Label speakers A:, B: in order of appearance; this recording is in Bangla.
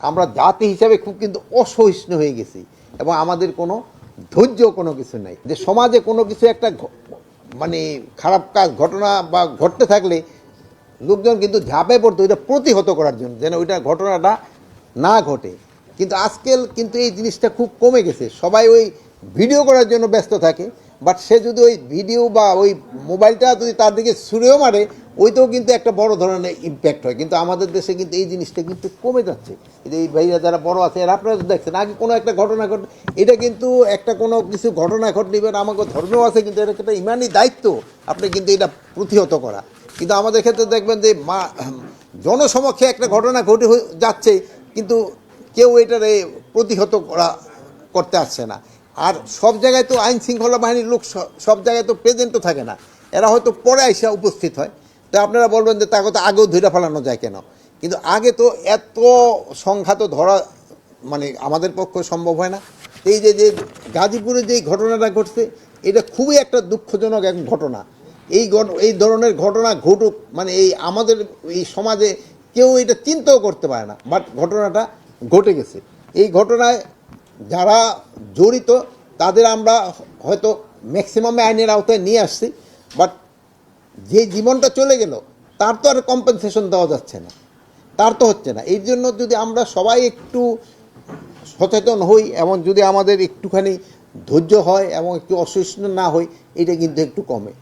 A: আমরা জাতি হিসাবে খুব কিন্তু অসহিষ্ণু হয়ে গেছি এবং আমাদের কোনো ধৈর্য কোনো কিছু নাই। যে সমাজে কোনো কিছু একটা মানে খারাপ কাজ ঘটনা বা ঘটতে থাকলে লোকজন কিন্তু ঝাঁপে পড়তো, ওইটা প্রতিহত করার জন্য, যেন ওইটা ঘটনাটা না ঘটে। কিন্তু আজকাল কিন্তু এই জিনিসটা খুব কমে গেছে। সবাই ওই ভিডিও করার জন্য ব্যস্ত থাকে। বাট সে যদি ওই ভিডিও বা ওই মোবাইলটা যদি তার দিকে ছুঁড়েও মারে, ওইটাও কিন্তু একটা বড় ধরনের ইম্প্যাক্ট হয়। কিন্তু আমাদের দেশে কিন্তু এই জিনিসটা কিন্তু কমে যাচ্ছে। এই ভাইরা যারা বড় আছে, এরা আপনারা তো দেখছেন আগে কোনো একটা ঘটনা ঘট, এটা কিন্তু একটা কোনো কিছু ঘটনা ঘটলে আমাকে ধর্মেও আছে, কিন্তু এটা একটা ইমানই দায়িত্ব। আপনি কিন্তু এটা প্রতিহত করা। কিন্তু আমাদের ক্ষেত্রে দেখবেন যে মা, জনসমক্ষে একটা ঘটনা ঘটে যাচ্ছে, কিন্তু কেউ এটার প্রতিহত করা, করতে আসছে না। আর সব জায়গায় তো আইন শৃঙ্খলা বাহিনীর লোক সব জায়গায় তো প্রেজেন্টও থাকে না। এরা হয়তো পরে এসে উপস্থিত হয়। তো আপনারা বলবেন যে তাকে তো আগেও ধরে ফেলানো যায় কেন? কিন্তু আগে তো এত সংখ্যাত ধরা মানে আমাদের পক্ষে সম্ভব হয় না। এই যে যে গাজীপুরে যে ঘটনাটা ঘটছে, এটা খুবই একটা দুঃখজনক এক ঘটনা। এই এই ধরনের ঘটনা ঘটুক মানে এই আমাদের, এই সমাজে কেউ এটা চিন্তাও করতে পারে না। বাট ঘটনাটা ঘটে গেছে। এই ঘটনায় যারা জড়িত, তাদের আমরা হয়তো ম্যাক্সিমাম আইনের আওতায় নিয়ে আসছি বাট যে জীবনটা চলে গেল, তার তো আর কম্পেনসেশন দেওয়া যাচ্ছে না। তার তো হচ্ছে না। এই জন্য যদি আমরা সবাই একটু সচেতন হই, এবং যদি আমাদের একটুখানি ধৈর্য হয়, এবং একটু অসহিষ্ণু না হই, এটা কিন্তু একটু কমে।